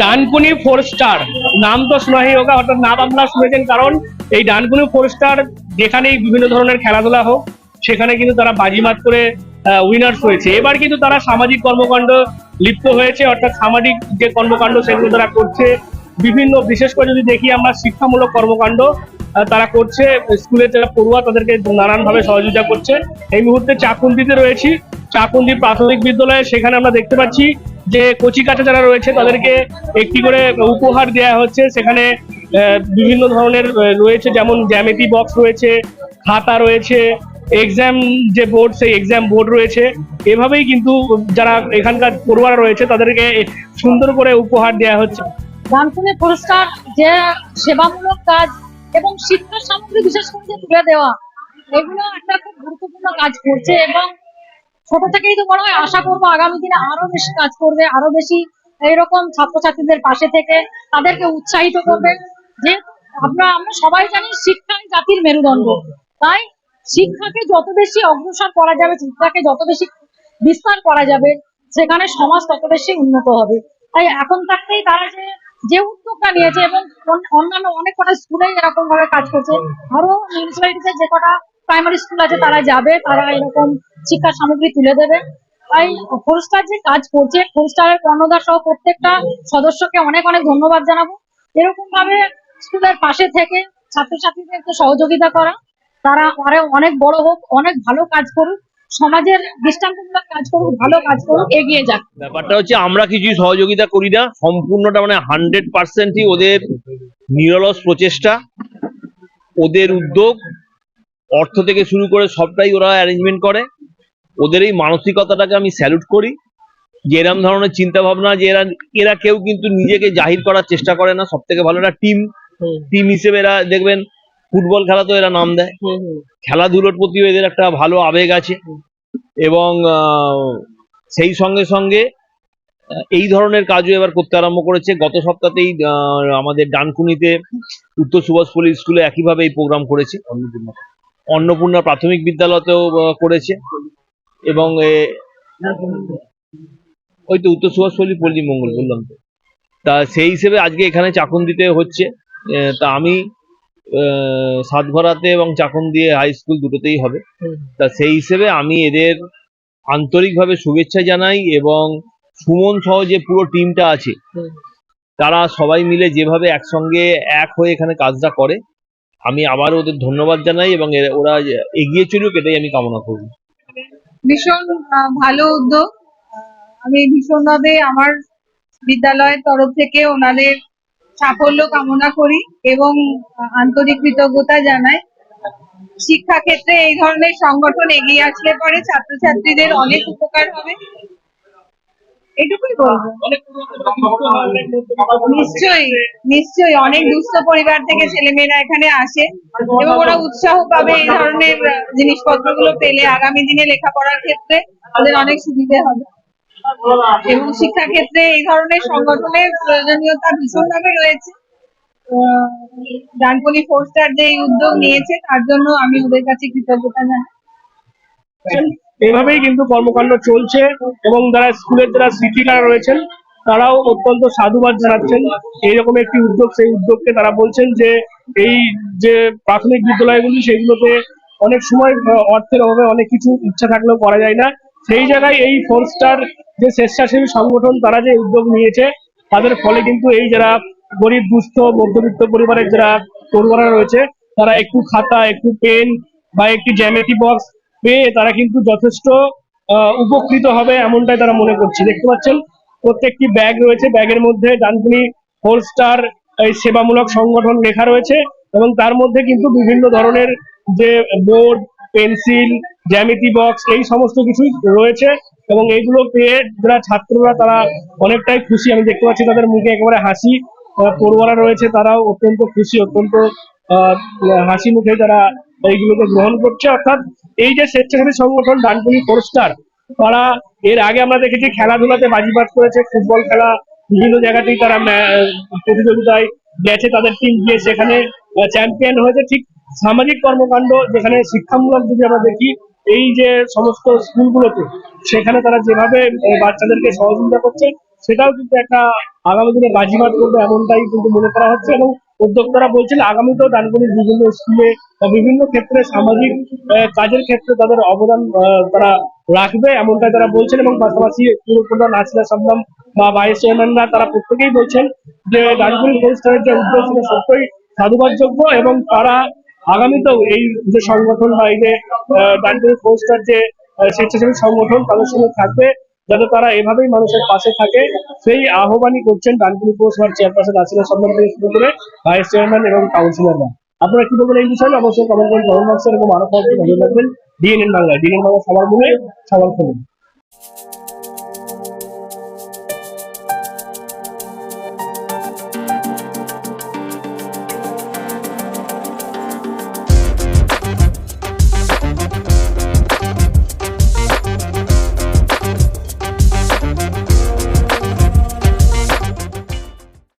Dankuni four star নাম তো শোনাই হোক, অর্থাৎ নাম আপনারা শুনেছেন, কারণ এই ডানকুনি ফোর স্টার যেখানেই বিভিন্ন ধরনের খেলাধুলা হোক, সেখানে কিন্তু তারা বাজিমাত করে উইনার্স হয়েছে। এবার কিন্তু তারা সামাজিক কর্মকাণ্ড লিপ্ত হয়েছে, অর্থাৎ সামাজিক যে কর্মকাণ্ড সেগুলো তারা করছে। বিভিন্ন, বিশেষ করে যদি দেখি আমরা শিক্ষামূলক কর্মকাণ্ড তারা করছে। স্কুলের যারা পড়ুয়া, তাদেরকে নানানভাবে সহযোগিতা করছে। এই মুহূর্তে চাকুন্দিতে রয়েছি। চাকুন্দি প্রাথমিক বিদ্যালয়ে, সেখানে আমরা দেখতে পাচ্ছি যে কচি কাঁচা যারা রয়েছে তাদেরকে একটি করে উপহার দেওয়া হচ্ছে। সেখানে বিভিন্ন ধরনের রয়েছে, যেমন জ্যামিতি বক্স রয়েছে, খাতা রয়েছে এক্সাম যে বোর্ড সেই এক্সাম বোর্ড রয়েছে। এভাবেই কিন্তু যারা এখানকার পড়ুয়ারা রয়েছে তাদেরকে সুন্দর করে উপহার দেওয়া হচ্ছে। ডানকুনি পুরস্কার, যে সেবামূলক কাজ এবং শিক্ষা সামগ্রী বিশেষ করে যে তুলে দেওয়া, এগুলো একটা খুব গুরুত্বপূর্ণ কাজ করছে এবং ছোট থেকেই তো মনে হয় আশা করব আগামী দিনে আরও বেশি কাজ করবে, আরও বেশি এইরকম ছাত্রছাত্রীদের পাশে থেকে তাদেরকে উৎসাহিত করবে যে আমরা আমরা সবাই জানি শিক্ষাই জাতির মেরুদণ্ড। তাই শিক্ষাকে যত বেশি অগ্রসর করা যাবে, শিক্ষাকে যত বেশি বিস্তার করা যাবে, সেখানে সমাজ তত বেশি উন্নত হবে। তাই এখন থাকতেই তারা যে যে উদ্যোগটা নিয়েছে এবং অন- অন্যান্য অনেক কটা স্কুলে এরকম ভাবে কাজ করছে। আরও মিউনিসিপ্যালিটিতে যে কটা প্রাইমারি স্কুল আছে, তারা যাবে, তারা এরকম শিক্ষা সামগ্রী তুলে দেবে। তাই ফোরস্টার যে কাজ করছে ফোরস্টারের কর্ণধার সহ প্রত্যেকটা সদস্যকে অনেক অনেক ধন্যবাদ জানাব। এরকম ভাবে স্কুলের পাশে থেকে ছাত্রছাত্রীদেরকে সহযোগিতা করা। তারা আরও অনেক বড় হোক, অনেক ভালো কাজ করুক, সমাজের দৃষ্টান্তমূলক কাজ করুক, ভালো কাজ করুক, এগিয়ে যাক। ব্যাপারটা হচ্ছে আমরা কিছু সহযোগিতা করি না, সম্পূর্ণটা মানে হান্ড্রেড পার্সেন্টই ওদের নিরলস প্রচেষ্টা, ওদের উদ্যোগ অর্থ থেকে শুরু করে সবটাই ওরা অ্যারেঞ্জমেন্ট করে। ওদের এই মানসিকতাটাকে আমি স্যালুট করি। যে এরম ধরনের চিন্তা ভাবনা যে এরা এরা কেউ কিন্তু নিজেকে জাহির করার চেষ্টা করে না। সব থেকে ভালো একটা টিম টিম হিসেবে এরা দেখবেন ফুটবল খেলা তো এরা নাম দেয়। খেলাধুলোর প্রতিও এদের একটা ভালো আবেগ আছে। এবং আহ, সেই সঙ্গে সঙ্গে এই ধরনের কাজও এবার করতে আরম্ভ করেছে। গত সপ্তাহতেই আহ, আমাদের ডানকুনিতে উত্তর সুভাষপল্লী স্কুলে একইভাবে এই প্রোগ্রাম করেছে। অন্নপূর্ণা। অন্নপূর্ণা প্রাথমিক বিদ্যালয়তেও করেছে। এবং ওই তো উত্তর সুভাষপল্লী পল্লী মঙ্গল বললাম তো। তা সেই হিসেবে আজকে এখানে চাকুন দিতে হচ্ছে। তা আমি আহ, সাতঘরাতে এবং চাকুন দিয়ে হাই স্কুল দুটোতেই হবে। তা সেই হিসেবে আমি এদের আন্তরিকভাবে শুভেচ্ছা জানাই এবং সুমন সহ যে পুরো টিমটা আছে তারা সবাই মিলে যেভাবে একসঙ্গে এক হয়ে এখানে কাজটা করে আমি আবার ওদের ধন্যবাদ জানাই এবং ওরা এগিয়ে চলুক, এটাই আমি কামনা করব। ভীষণ ভালো উদ্যোগ। আমি ভীষণভাবে আমার বিদ্যালয়ের তরফ থেকে ওনাদের সাফল্য কামনা করি এবং আন্তরিক কৃতজ্ঞতা জানাই। শিক্ষা ক্ষেত্রে এই ধরনের সংগঠন এগিয়ে আসলে পরে ছাত্রছাত্রীদের অনেক উপকার হবে। এটুকুই বলব। নিশ্চয়ই নিশ্চয়ই অনেক দুস্থ পরিবার থেকে ছেলেমেয়েরা এখানে আসে এবং ওরা উৎসাহ পাবে এই ধরনের জিনিসপত্রগুলো পেলে আগামী দিনে লেখাপড়ার ক্ষেত্রে ওদের অনেক সুবিধে হবে। এবং শিক্ষা ক্ষেত্রে এই ধরনের সংগঠনের প্রয়োজনীয়তা ভীষণভাবে রয়েছে। ডানকুনি ফোর স্টার যে উদ্যোগ নিয়েছে তার জন্য আমি ওদের কাছে কৃতজ্ঞতা জানাই। এইভাবেই কিন্তু কর্মকাণ্ড চলছে এবং যারা স্কুলের যারা শিক্ষিকারা রয়েছেন, তারাও অত্যন্ত সাধুবাদ জানাচ্ছেন। এইরকম একটি উদ্যোগ, সেই উদ্যোগকে তারা বলছেন যে, এই যে প্রাথমিক বিদ্যালয়গুলি, সেগুলোতে অনেক সময় অর্থের অভাবে অনেক কিছু ইচ্ছা থাকলেও করা যায় না। সেই জায়গায় এই ফোর স্টার যে স্বেচ্ছাসেবী সংগঠন, তারা যে উদ্যোগ নিয়েছে, তাদের ফলে কিন্তু এই যারা গরিব, দুস্থ, মধ্যবিত্ত পরিবারের যারা পড়ুয়ারা রয়েছে, তারা একটু খাতা, একটু পেন বা একটি জ্যামিতি বক্স পেয়ে তারা কিন্তু যথেষ্ট উপকৃত হবে এমনটাই তারা মনে করছে। দেখতে পাচ্ছেন, প্রত্যেকটি ব্যাগ রয়েছে। ব্যাগের মধ্যে ডানকুনি ফোর স্টার এই সেবামূলক সংগঠন লেখা রয়েছে এবং তার মধ্যে কিন্তু বিভিন্ন ধরনের যে বোর্ড, পেন্সিল, জ্যামিতি বক্স, এই সমস্ত কিছুই রয়েছে এবং এইগুলো পেয়ে যারা ছাত্ররা তারা অনেকটাই খুশি। আমি দেখতে পাচ্ছি তাদের মুখে একেবারে হাসি পড়ুয়ারা রয়েছে, তারাও অত্যন্ত খুশি, অত্যন্ত হাসি মুখে তারা এইগুলোকে গ্রহণ করছে, অর্থাৎ এই যে স্বেচ্ছাসেবী সংগঠন ডানকুনি ফোর স্টার তারা এর আগে আমরা দেখেছি খেলাধুলাতে বাজিবাদ করেছে, ফুটবল খেলা বিভিন্ন জায়গাতেই তারা প্রতিযোগিতায় গেছে, তাদের টিম গিয়ে সেখানে চ্যাম্পিয়ন হয়েছে। ঠিক সামাজিক কর্মকাণ্ড যেখানে শিক্ষামূলক যদি আমরা দেখি, এই যে সমস্ত স্কুলগুলোতে, সেখানে তারা যেভাবে বাচ্চাদেরকে সহযোগিতা করছে, সেটাও কিন্তু একটা আগামী দিনে বাজিমাত করবে, এমনটাই কিন্তু মনে করা হচ্ছে। এবং উদ্যোক্তারা বলছেন, আগামীতেও ডানকুনির বিভিন্ন স্কুলে বা বিভিন্ন ক্ষেত্রে সামাজিক কাজের ক্ষেত্রে তাদের অবদান তারা রাখবে এমনটাই তারা বলছেন এবং পাশাপাশি পুরপ্রধান নাসিরা সামনাম বা ভাইস চেয়ারম্যানরা তারা প্রত্যেকেই বলছেন যে ডানকুনি ফরেস্টারের যে উদ্যোগ ছিল সত্যই সাধুবাদযোগ্য এবং তারা আগামীতেও এই যে সংগঠন বা এই যে ডানকুনি ফরেস্টার যে স্বেচ্ছাসেবী সংগঠন তাদের সঙ্গে থাকবে। যাতে তারা এভাবেই মানুষের পাশে থাকে। সেই আহ্বানই করছেন ডানপুরি পৌরসভার চেয়ারপারসন আসিলা সম্মান থেকে শুরু করে ভাইস চেয়ারম্যান এবং কাউন্সিলররা আপনারা কি বলবেন এই বিষয়ে? অবশ্যই কমেন্ট করুন কমেন্ট বক্সে এরকম আরও খবর নজর রাখবেন ডিএনএন বাংলায়। ডিএনএন বাংলা সবার মনে সবার খবর